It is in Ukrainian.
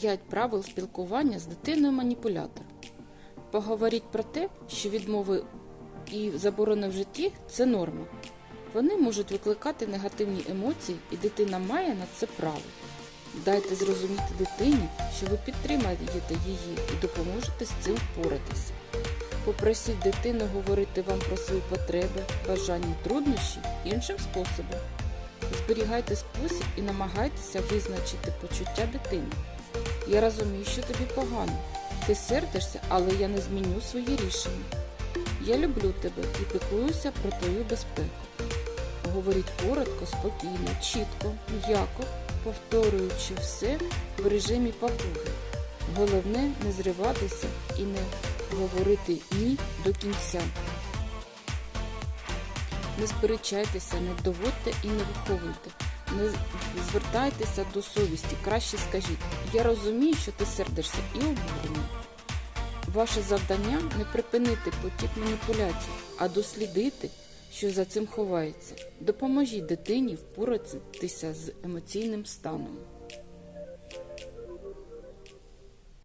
5 правил спілкування з дитиною маніпулятор. Поговоріть про те, що відмови і заборони в житті це норма. Вони можуть викликати негативні емоції, і дитина має на це право. Дайте зрозуміти дитині, що ви підтримаєте її і допоможете з цим впоратися. Попросіть дитину говорити вам про свої потреби, бажання, труднощі іншим способом. Зберігайте спосіб і намагайтеся визначити почуття дитини. Я розумію, що тобі погано. Ти сердишся, але я не зміню свої рішення. Я люблю тебе і піклуюся про твою безпеку. Говоріть коротко, спокійно, чітко, м'яко, повторюючи все в режимі папуги. Головне не зриватися і не говорити ні до кінця. Не сперечайтеся, не доводьте і не виховуйте. Не звертайтеся до совісті. Краще скажіть, я розумію, що ти сердишся і обурений. Ваше завдання не припинити потік маніпуляцій, а дослідити, що за цим ховається. Допоможіть дитині впоратися з емоційним станом.